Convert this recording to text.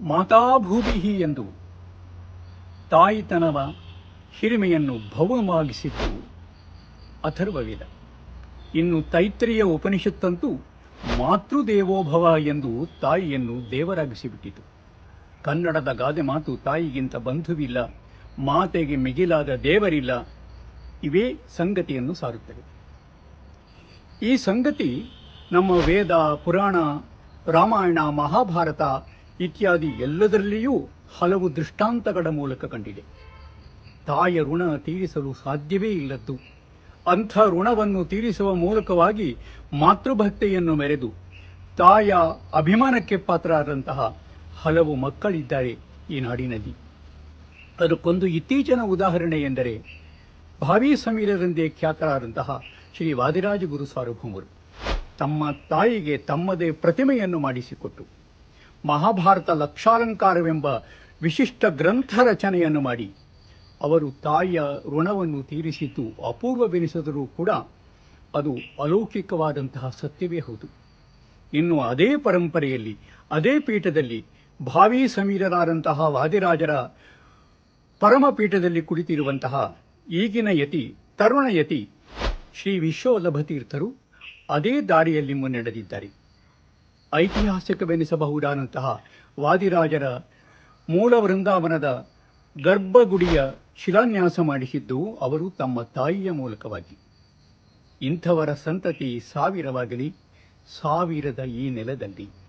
ಮಾತಾಭೂಮಿಹಿ ಎಂದು ತಾಯಿತನವ ಹಿರಿಮೆಯನ್ನು ಭವಮಾಗಿಸಿತ್ತು ಅಥರ್ವವೇದ. ಇನ್ನು ತೈತ್ರಿಯ ಉಪನಿಷತ್ತಂತೂ ಮಾತೃದೇವೋಭವ ಎಂದು ತಾಯಿಯನ್ನು ದೇವರಾಗಿಸಿಬಿಟ್ಟಿತು. ಕನ್ನಡದ ಗಾದೆ ಮಾತು ತಾಯಿಗಿಂತ ಬಂಧುವಿಲ್ಲ, ಮಾತೆಗೆ ಮಿಗಿಲಾದ ದೇವರಿಲ್ಲ, ಇವೇ ಸಂಗತಿಯನ್ನು ಸಾರುತ್ತವೆ ಈ ಸಂಗತಿ ನಮ್ಮ ವೇದ, ಪುರಾಣ, ರಾಮಾಯಣ, ಮಹಾಭಾರತ ಇತ್ಯಾದಿ ಎಲ್ಲದರಲ್ಲಿಯೂ ಹಲವು ದೃಷ್ಟಾಂತಗಳ ಮೂಲಕ ಕಂಡಿದೆ. ತಾಯ ಋಣ ತೀರಿಸಲು ಸಾಧ್ಯವೇ ಇಲ್ಲದ್ದು, ಅಂಥ ಋಣವನ್ನು ತೀರಿಸುವ ಮೂಲಕವಾಗಿ ಮಾತೃಭಕ್ತಿಯನ್ನು ಮೆರೆದು ತಾಯ ಅಭಿಮಾನಕ್ಕೆ ಪಾತ್ರರಾದಂತಹ ಹಲವು ಮಕ್ಕಳಿದ್ದಾರೆ ಈ ನಾಡಿನಲ್ಲಿ. ಅದಕ್ಕೊಂದು ಇತ್ತೀಚಿನ ಉದಾಹರಣೆ ಎಂದರೆ ಭಾವಿ ಸಮೀರರೆಂದೇ ಖ್ಯಾತರಾದಂತಹ ಶ್ರೀ ವಾದಿರಾಜ ಗುರು ಸಾರ್ವಭೌಮರು ತಮ್ಮ ತಾಯಿಗೆ ತಮ್ಮದೇ ಪ್ರತಿಮೆಯನ್ನು ಮಾಡಿಸಿಕೊಟ್ಟು ಮಹಾಭಾರತ ಲಕ್ಷಾಲಂಕಾರವೆಂಬ ವಿಶಿಷ್ಟ ಗ್ರಂಥ ರಚನೆಯನ್ನು ಮಾಡಿ, ಅವರು ತಾಯಿಯ ಋಣವನ್ನು ತೀರಿಸಿದ್ದು ಅಪೂರ್ವವೆನಿಸಿದರೂ ಕೂಡ ಅದು ಅಲೌಕಿಕವಾದಂತಹ ಸತ್ಯವೇ ಹೌದು. ಇನ್ನು ಅದೇ ಪರಂಪರೆಯಲ್ಲಿ, ಅದೇ ಪೀಠದಲ್ಲಿ ಭಾವಿ ಸಮೀರರಾದಂತಹ ವಾದಿರಾಜರ ಪರಮಪೀಠದಲ್ಲಿ ಕುಳಿತಿರುವಂತಹ ಈಗಿನ ಯತಿ, ತರುಣ ಯತಿ ಶ್ರೀ ವಿಶ್ವವಲ್ಲಭ ತೀರ್ಥರು ಅದೇ ದಾರಿಯಲ್ಲಿ ಮುನ್ನಡೆದಿದ್ದಾರೆ. ಐತಿಹಾಸಿಕವೆನಿಸಬಹುದಾದಂತಹ ವಾದಿರಾಜರ ಮೂಲ ವೃಂದಾವನದ ಗರ್ಭಗುಡಿಯ ಶಿಲಾನ್ಯಾಸ ಮಾಡಿಸಿದ್ದು ಅವರು ತಮ್ಮ ತಾಯಿಯ ಮೂಲಕವಾಗಿ. ಇಂಥವರ ಸಂತತಿ ಸಾವಿರವಾಗಲಿ, ಸಾವಿರದ ಈ ನೆಲದಲ್ಲಿ.